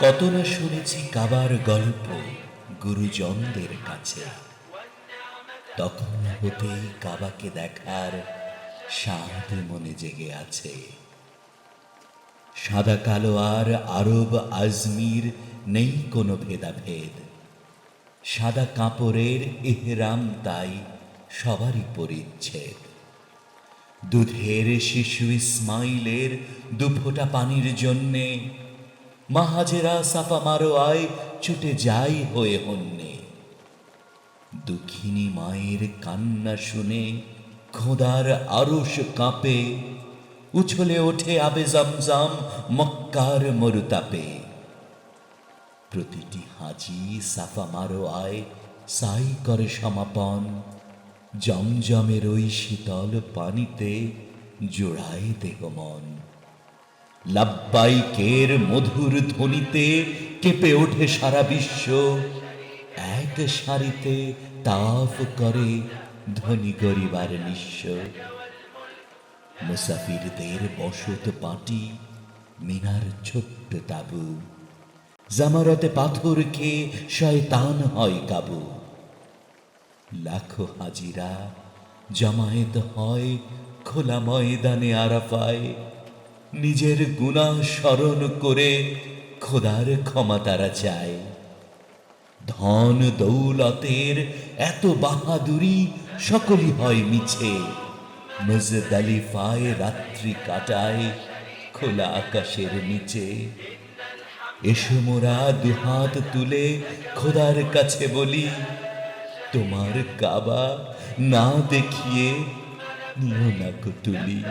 কত না শুনেছি কাবার গল্প গুরুজনদের কাছে। তখন হতেই কাবাকে দেখার স্বাদ মনে জেগে আছে। সাদা কালো আর আরব আজমির নেই কোনো ভেদাভেদ। সাদা কাপড়ের এহরাম তাই সবারই পরিচ্ছেদ। দুধের শিশু ইসমাইলের দুফোটা পানির জন্যে মাহাজেরা সাফা মারো আয়, ছুটে যাই হয়ে হন্যে দুঃখিনী মায়ের কান্না শুনে খোদার আরশ কাঁপে, উছলে ওঠে আবে জমজম মক্কার মরুতাপে। প্রতিটি হাজি সাফা মারো আয়, সাই করে সমাপন, জমজমের ওই শীতল পানিতে জোড়ায় দেহ মন। লাব্বাইকের মধুর ধ্বনিতে কেঁপে ওঠে সারা বিশ্ব। এক সারিতে তাফ করে ধনী গরিবার নিঃস্ব। মুসাফিরদের বসত পাটি মিনার ছোট্ট তাবু। জামারতে পাথর খেয়ে শয়তান হয় কাবু। লাখো হাজিরা জমায়েত হয় খোলা ময়দানে আরাফায়। নিজের গুণা স্মরণ করে খোদার ক্ষমা তারা চায়। ধন দৌলতের এত বাহাদুরি সকলই হয় মিছে। মুজদালিফায় রাত্রি কাটায় খোলা আকাশের নিচে। এসো মোরা দুহাত তুলে খোদার কাছে বলি, তোমার কাবা না দেখিয়ে নিও না কুতুলি